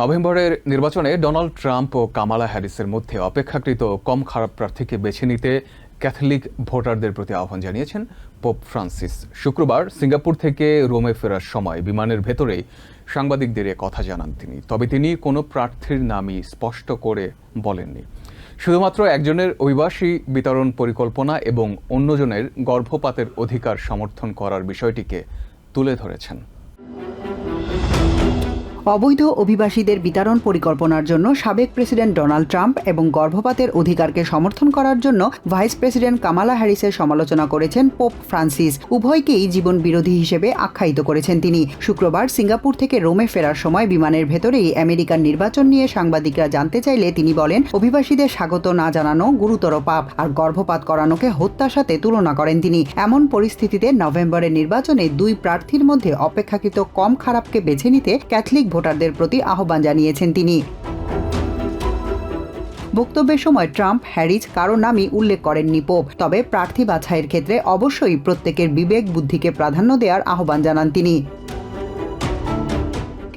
নভেম্বরের নির্বাচনে Donald Trump ও কামালা হ্যারিসের মধ্যে অপেক্ষাকৃত কম খারাপ প্রার্থীকে বেছে নিতে ক্যাথলিক ভোটারদের প্রতি আহ্বান জানিয়েছেন পোপ ফ্রান্সিস। শুক্রবার সিঙ্গাপুর থেকে রোমে ফেরার সময় বিমানের ভেতরেই সাংবাদিকদের এ কথা জানান তিনি। তবে তিনি কোনো প্রার্থীর নামই স্পষ্ট করে বলেননি। শুধুমাত্র একজনের অভিবাসী বিতরণ পরিকল্পনা এবং অন্যজনের গর্ভপাতের অধিকার সমর্থন করার বিষয়টিকে তুলে ধরেছেন। অবৈধ অভিবাসীদের বিতরণ পরিকল্পনার জন্য সাবেক প্রেসিডেন্ট ডোনাল্ড ট্রাম্প এবং গর্ভপাতের অধিকারকে সমর্থন করার জন্য ভাইস প্রেসিডেন্ট কামালা হ্যারিসের সমালোচনা করেছেন পোপ ফ্রান্সিস। উভয়কেই জীবন বিরোধী হিসেবে আখ্যায়িত করেছেন তিনি। শুক্রবার সিঙ্গাপুর থেকে রোমে ফেরার সময় বিমানের ভেতরেই আমেরিকার নির্বাচন নিয়ে সাংবাদিকরা জানতে চাইলে তিনি বলেন, অভিবাসীদের স্বাগত না জানানো গুরুতর পাপ আর গর্ভপাত করানোকে হত্যার সাথে তুলনা করেন তিনি। এমন পরিস্থিতিতে নভেম্বরের নির্বাচনে দুই প্রার্থীর মধ্যে অপেক্ষাকৃত কম খারাপকে বেছে নিতে ক্যাথলিক ভোটারদের প্রতি আহ্বান জানিয়েছেন তিনি। বক্তব্যের সময় ট্রাম্প, হ্যারিস কারও নামই উল্লেখ করেননি পোপ। তবে প্রার্থী বাছাইয়ের ক্ষেত্রে অবশ্যই প্রত্যেকের বিবেক বুদ্ধিকে প্রাধান্য দেওয়ার আহ্বান জানান তিনি।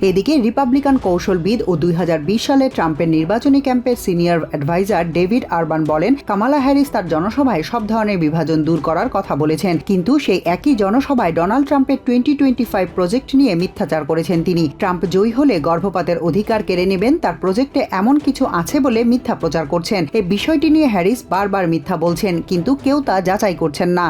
এদিকে রিপাবলিকান কৌশলবিদ ও দুই হাজার বিশ সালে ট্রাম্পের নির্বাচনী ক্যাম্পের সিনিয়র অ্যাডভাইজার ডেভিড আরবান বলেন, কামালা হ্যারিস তার জনসভায় সব ধরনের বিভাজন দূর করার কথা বলেছেন। কিন্তু সেই একই জনসভায় ডোনাল্ড ট্রাম্পের টোয়েন্টি টোয়েন্টি ফাইভ প্রজেক্ট নিয়ে মিথ্যাচার করেছেন তিনি। ট্রাম্প জয়ী হলে গর্ভপাতের অধিকার কেড়ে নেবেন, তার প্রজেক্টে এমন কিছু আছে বলে মিথ্যা প্রচার করছেন। এই বিষয়টি নিয়ে হ্যারিস বারবার মিথ্যা বলছেন, কিন্তু কেউ তা যাচাই করছেন না।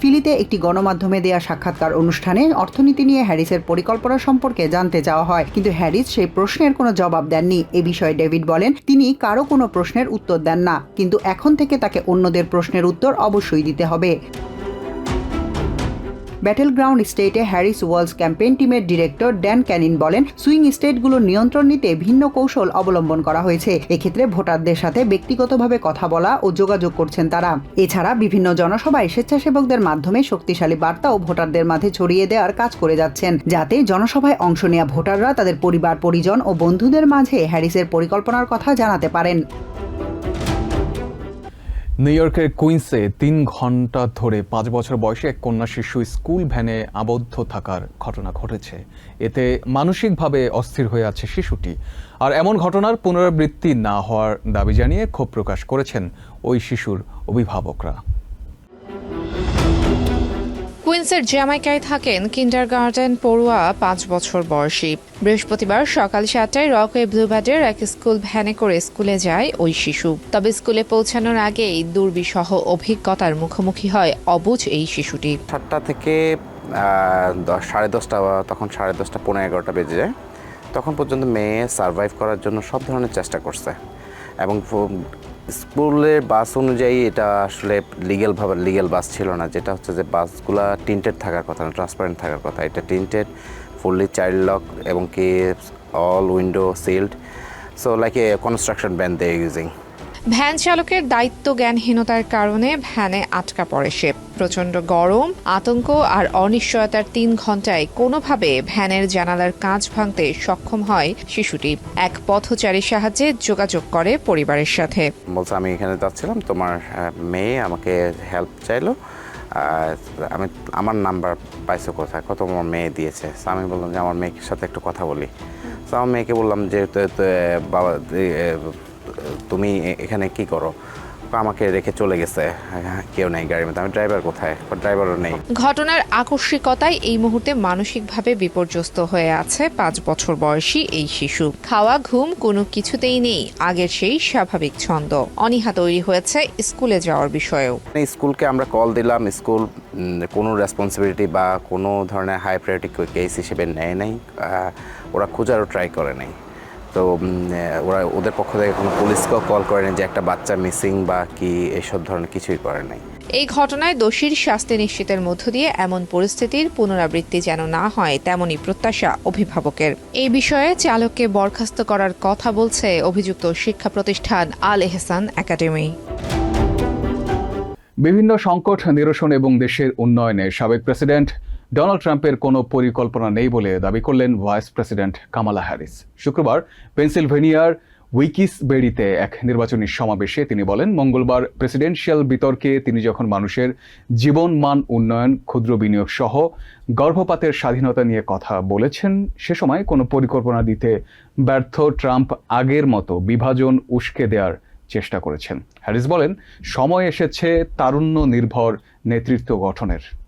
ফিলিতে একটি গণমাধ্যমে দেয়া সাক্ষাৎকার অনুষ্ঠানে অর্থনীতি নিয়ে হ্যারিসের পরিকল্পনা সম্পর্কে জানতে চাওয়া হয়। কিন্তু হ্যারিস সেই প্রশ্নের কোনো জবাব দেননি। এ বিষয়ে ডেভিড বলেন, তিনি কারও কোনো প্রশ্নের উত্তর দেন না। কিন্তু এখন থেকে তাকে অন্যদের প্রশ্নের উত্তর অবশ্যই দিতে হবে। ব্যাটেল গ্রাউন্ড স্টেটে হ্যারিস ওয়ালস ক্যাম্পেইন টিমের ডিরেক্টর ড্যান ক্যানিন বলেন সুইং স্টেটগুলোর নিয়ন্ত্রণ নিতে ভিন্ন কৌশল অবলম্বন করা হয়েছে। এক্ষেত্রে ভোটারদের সাথে ব্যক্তিগতভাবে কথা বলা ও যোগাযোগ করছেন তারা। এছাড়া বিভিন্ন জনসভায় স্বেচ্ছাসেবকদের মাধ্যমে শক্তিশালী বার্তা ও ভোটারদের মাঝে ছড়িয়ে দেওয়ার কাজ করে যাচ্ছেন। যাতে জনসভায় অংশ নেওয়া ভোটাররা তাদের পরিবার, পরিজন ও বন্ধুদের মাঝে হ্যারিসের পরিকল্পনার কথা জানাতে পারেন। নিউ ইয়র্কের কুইন্সে তিন ঘণ্টা ধরে পাঁচ বছর বয়সে এক কন্যা শিশু স্কুল ভ্যানে আবদ্ধ থাকার ঘটনা ঘটেছে। এতে মানসিকভাবে অস্থির হয়ে আছে শিশুটি। আর এমন ঘটনার পুনরাবৃত্তি না হওয়ার দাবি জানিয়ে ক্ষোভ প্রকাশ করেছেন ওই শিশুর অভিভাবকরা। কুইন্সের জ্যামাইকায় থাকেন কিন্ডারগার্টেন পড়ুয়া পাঁচ বছর বয়সী। বৃহস্পতিবার সকাল সাতটায় রকওয়ে ব্লুবার্ডের এক স্কুল ভ্যানে করে স্কুলে যায় ওই শিশু। তবে স্কুলে পৌঁছানোর আগেই দুর্বিসহ অভিজ্ঞতার মুখোমুখি হয় অবুঝ এই শিশুটি। সাতটা থেকে সাড়ে দশটা তখন সাড়ে দশটা পনেরো এগারোটা বেজে যায়। তখন পর্যন্ত মেয়ে সার্ভাইভ করার জন্য সব ধরনের চেষ্টা করছে। এবং স্কুলের বাস অনুযায়ী এটা আসলে লিগেলভাবে লিগেল বাস ছিল না। যেটা হচ্ছে যে বাসগুলো টিন্টেড থাকার কথা না ট্রান্সপারেন্ট থাকার কথা। এটা টিন্টেড ফুললি চাইল্ড লক এবং কি all window sealed so like a construction band they using van চালকের দায়িত্ব জ্ঞানহীনতার কারণে ভ্যানে আটকা পড়ে সে। প্রচণ্ড গরম, আতঙ্ক আর অনিশ্চয়তার তিন ঘন্টায় কোনোভাবে ভ্যানের জানালার কাঁচ ভাঙতে সক্ষম হয় শিশুটি। এক পথচারীর সাহায্যে যোগাযোগ করে পরিবারের সাথে। বলছে, আমি এখানে যাচ্ছিলাম, তোমার মেয়ে আমাকে হেল্প চাইলো। আমি, আমার নাম্বার পাইছো কোথায়? কত আমার মেয়ে দিয়েছে? আমি বললাম যে, আমার মেয়ের সাথে একটু কথা বলি। তো আমার মেয়েকে বললাম যে বাবা তুমি এখানে কি করো? আমাকে রেখে চলে গেছে। কেউ নেই গাড়ির মধ্যে। আমি ড্রাইভার কোথায়? ড্রাইভারও নেই। ঘটনার আকস্মিকতায় এই মুহূর্তে মানসিকভাবে বিপর্যস্ত হয়ে আছে পাঁচ বছর বয়সী এই শিশু। খাওয়া ঘুম কোনো কিছুতেই নেই। আগের সেই স্বাভাবিক ছন্দ। অনীহা তৈরি হয়েছে স্কুলে যাওয়ার বিষয়েও। মানে স্কুলকে আমরা কল দিলাম। স্কুল কোনো রেসপন্সিবিলিটি বা কোনো ধরনের হাই প্রায়োরিটি কেস হিসেবে নেয় নাই। ওরা খোঁজারও ট্রাই করে নাই। তো ওরা ওদের পক্ষ থেকে কোনো পুলিশকেও কল করে নাই যে একটা বাচ্চা মিসিং বা কি এসব ধরনের কিছুই করে নাই। এই ঘটনায় দোষীর শাস্তি নিশ্চিতের মধ্য দিয়ে এমন পরিস্থিতির পুনরাবৃত্তি যেন না হয় তেমনই প্রত্যাশা অভিভাবকের। এই বিষয়ে চালককে বরখাস্ত করার কথা বলছে অভিযুক্ত শিক্ষা প্রতিষ্ঠান আল এহসান একাডেমি। বিভিন্ন সংকট নিরসন এবং দেশের উন্নয়নে সাবেক প্রেসিডেন্ট ডোনাল্ড ট্রাম্পের কোনো পরিকল্পনা নেই বলে দাবি করলেন ভাইস প্রেসিডেন্ট কামালা হ্যারিস। শুক্রবার পেনসিলভেনিয়ার উইকিস বেড়িতে এক নির্বাচনী সমাবেশে তিনি বলেন, মঙ্গলবার প্রেসিডেন্সিয়াল বিতর্কে তিনি যখন মানুষের জীবন মান উন্নয়ন, ক্ষুদ্র বিনিয়োগ সহ গর্ভপাতের স্বাধীনতা নিয়ে কথা বলেছেন, সে সময় কোনো পরিকল্পনা দিতে ব্যর্থ ট্রাম্প আগের মতো বিভাজন উস্কে দেওয়ার চেষ্টা করেছেন। হ্যারিস বলেন, সময় এসেছে তারুণ্য নির্ভর নেতৃত্ব গঠনের।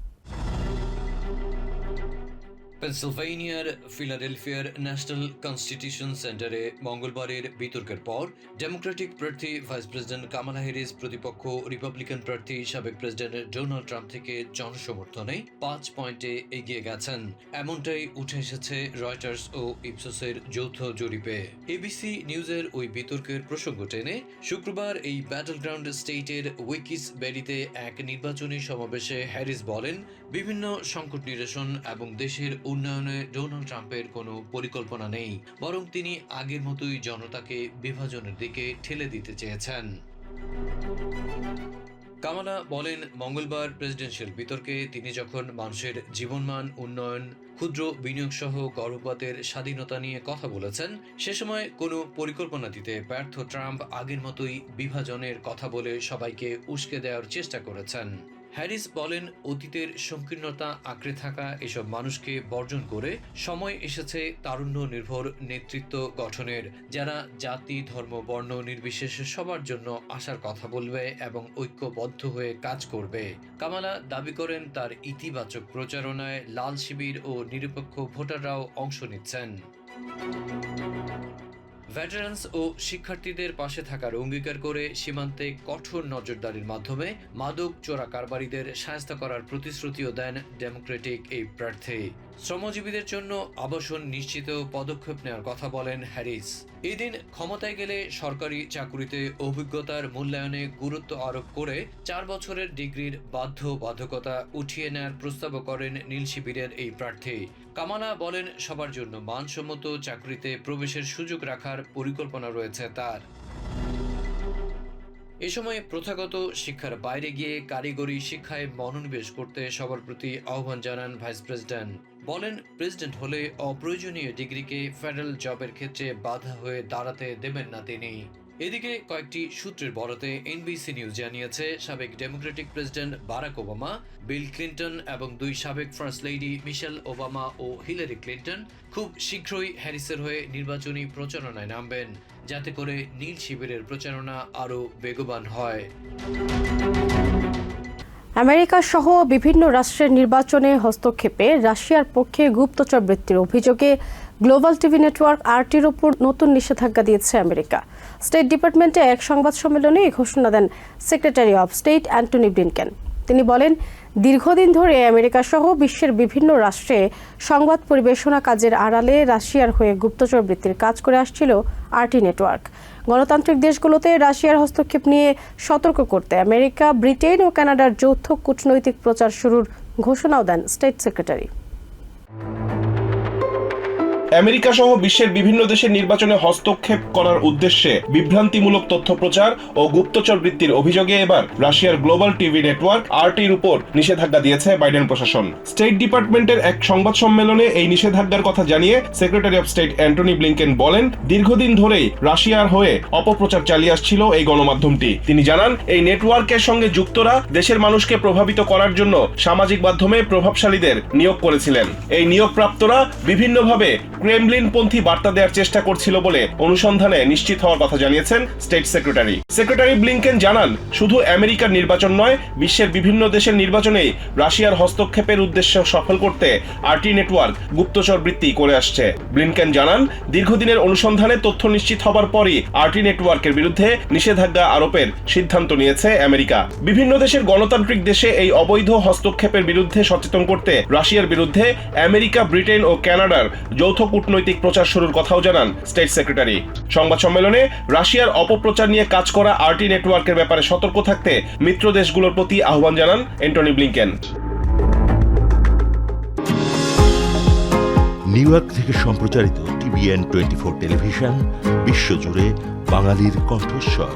পেনসিলভেনিয়ার ফিলাডেলফিয়ার ন্যাশনাল কনস্টিটিউশন সেন্টারে মঙ্গলবারের বিতর্কের পর ডেমোক্রেটিক প্রার্থী ভাইস প্রেসিডেন্ট কামালা হ্যারিস প্রতিপক্ষ রিপাবলিকান প্রার্থী সাবেক প্রেসিডেন্ট ডোনাল্ড ট্রাম্প থেকে জনসমর্থনে পাঁচ পয়েন্টে এগিয়ে গেছেন। এমনটাই উঠে এসেছে রয়টার্স ও ইপসোসের যৌথ জরিপে। এবিসি নিউজের ওই বিতর্কের প্রসঙ্গ টেনে, শুক্রবার এই ব্যাটল গ্রাউন্ড স্টেটের উইকিস বেরিতে এক নির্বাচনী সমাবেশে হ্যারিস বলেন বিভিন্ন সংকট নিরসন এবং দেশের উন্নয়নে ডোনাল্ড ট্রাম্পের কোনো পরিকল্পনা নেই, বরং তিনি আগের মতোই জনতাকে বিভাজনের দিকে ঠেলে দিতে চেয়েছেন। কামালা বলেন, মঙ্গলবার প্রেসিডেন্সিয়াল বিতর্কে তিনি যখন মানুষের জীবনমান, উন্নয়ন, ক্ষুদ্র বিনিয়োগ সহ গর্ভপাতের স্বাধীনতা নিয়ে কথা বলেছেন, সে সময় কোনো পরিকল্পনা দিতে ব্যর্থ ট্রাম্প আগের মতোই বিভাজনের কথা বলে সবাইকে উস্কে দেওয়ার চেষ্টা করেছেন। হ্যারিস বলেন, অতীতের সংকীর্ণতা আঁকড়ে থাকা এসব মানুষকে বর্জন করে সময় এসেছে তারুণ্য নির্ভর নেতৃত্ব গঠনের, যারা জাতি, ধর্ম, বর্ণ নির্বিশেষে সবার জন্য আসার কথা বলবে এবং ঐক্যবদ্ধ হয়ে কাজ করবে। কামালা দাবি করেন, তার ইতিবাচক প্রচারণায় লাল শিবির ও নিরপেক্ষ ভোটাররাও অংশ নিচ্ছেন। ভেটারান্স ও শিক্ষার্থীদের পাশে থাকার অঙ্গীকার করে সীমান্তে কঠোর নজরদারির মাধ্যমে মাদক চোরা কারবারিদের সাহায্য করার প্রতিশ্রুতিও দেন ডেমোক্রেটিক এই প্রার্থী। শ্রমজীবীদের জন্য আবাসন নিশ্চিত পদক্ষেপ নেওয়ার কথা বলেন হ্যারিস এদিন ক্ষমতায় গেলে সরকারি চাকুরিতে অভিজ্ঞতার মূল্যায়নে গুরুত্ব আরোপ করে চার বছরের ডিগ্রির বাধ্য বাধ্যকতা উঠিয়ে নেওয়ার প্রস্তাব করেন নীল শিবিরের এই প্রার্থী। কামালা বলেন, সবার জন্য মানসম্মত চাকরিতে প্রবেশের সুযোগ রাখার পরিকল্পনা রয়েছে তার। এ সময়ে প্রথাগত শিক্ষার বাইরে গিয়ে কারিগরি শিক্ষায় মনোনিবেশ করতে সবার প্রতি আহ্বান জানান ভাইস প্রেসিডেন্ট। বলেন, প্রেসিডেন্ট হলে অপ্রয়োজনীয় ডিগ্রিকে ফেডারেল জবের ক্ষেত্রে বাধা হয়ে দাঁড়াতে দেবেন না তিনি। এদিকে কয়েকটি সূত্রের বরাতে এনবিসি নিউজ জানিয়েছে, সাবেক Democratic president Barack Obama, Bill Clinton এবং দুই সাবেক ফার্স্ট লেডি মিশেল ওবামা ও হিলারি ক্লিন্টন খুব শীঘ্রই হ্যারিসের হয়ে নির্বাচনী প্রচারণায় নামবেন, যাতে করে নীল শিবিরের প্রচারণা আরও বেগবান হয়। আমেরিকা সহ বিভিন্ন রাষ্ট্রের নির্বাচনে হস্তক্ষেপে রাশিয়ার পক্ষে গুপ্তচর বৃত্তির অভিযোগে গ্লোবাল টিভি নেটওয়ার্ক আরটির ওপর নতুন নিষেধাজ্ঞা দিয়েছে আমেরিকা। স্টেট ডিপার্টমেন্টে এক সংবাদ সম্মেলনে এই ঘোষণা দেন secretary of state Antony Blinken তিনি বলেন, দীর্ঘদিন ধরে আমেরিকা সহ বিশ্বের বিভিন্ন রাষ্ট্রে সংবাদ পরিবেশনা কাজের আড়ালে রাশিয়ার হয়ে গুপ্তচর বৃত্তির কাজ করে আসছিল আরটি নেটওয়ার্ক। গণতান্ত্রিক দেশগুলোতে রাশিয়ার হস্তক্ষেপ নিয়ে সতর্ক করতে আমেরিকা, ব্রিটেন ও কানাডার যৌথ কূটনৈতিক প্রচার শুরুর ঘোষণাও দেন স্টেট সেক্রেটারি আমেরিকা সহ বিশ্বের বিভিন্ন দেশের নির্বাচনে হস্তক্ষেপ করার উদ্দেশ্যে বিভ্রান্তিমূলক তথ্য প্রচার ও গুপ্তচর বৃত্তির অভিযোগে এবার রাশিয়ার গ্লোবাল টিভি নেটওয়ার্ক আরটির উপর নিষেধাজ্ঞা দিয়েছে বাইডেন প্রশাসন। স্টেট ডিপার্টমেন্টের এক সংবাদ সম্মেলনে এই নিষেধাজ্ঞার কথা জানিয়ে secretary of state Antony Blinken বলেন, দীর্ঘদিন ধরেই রাশিয়ার হয়ে অপপ্রচার চালিয়ে আসছিল এই গণমাধ্যমটি। তিনি জানান, এই নেটওয়ার্কের সঙ্গে যুক্তরা দেশের মানুষকে প্রভাবিত করার জন্য সামাজিক মাধ্যমে প্রভাবশালীদের নিয়োগ করেছিলেন। এই নিয়োগপ্রাপ্তরা বিভিন্নভাবে ক্রেমলিনপন্থী বার্তা দেওয়ার চেষ্টা করছিল বলে অনুসন্ধানে নিশ্চিত হওয়ার কথা জানিয়েছেন স্টেট সেক্রেটারি। সেক্রেটারি ব্লিংকেন জানান, শুধু আমেরিকার নির্বাচন নয়, বিশ্বের বিভিন্ন দেশের নির্বাচনেই রাশিয়ার হস্তক্ষেপের উদ্দেশ্য সফল করতে আরটি নেটওয়ার্ক গুপ্তচর বৃত্তি করে আসছে। ব্লিনকেন জানান, দীর্ঘদিনের অনুসন্ধানে তথ্য নিশ্চিত হবার পরই আরটি নেটওয়ার্কের বিরুদ্ধে নিষেধাজ্ঞা আরোপের সিদ্ধান্ত নিয়েছে আমেরিকা। বিভিন্ন দেশের গণতান্ত্রিক দেশে এই অবৈধ হস্তক্ষেপের বিরুদ্ধে সচেতন করতে রাশিয়ার বিরুদ্ধে আমেরিকা, ব্রিটেন ও কানাডার যৌথ কূটনৈতিক প্রচার শুরুর কথাও জানান স্টেট সেক্রেটারি। সংবাদ সম্মেলনে রাশিয়ার অপপ্রচার নিয়ে কাজ করা আরটি নেটওয়ার্কের ব্যাপারে সতর্ক থাকতে মিত্র দেশগুলোর প্রতি আহ্বান জানান অ্যান্টনি ব্লিংকেন। নিউ ইয়র্ক থেকে সম্প্রচারিত টিভিএন টোয়েন্টি ফোর টেলিভিশন, বিশ্বজুড়ে বাঙালির কণ্ঠস্বর।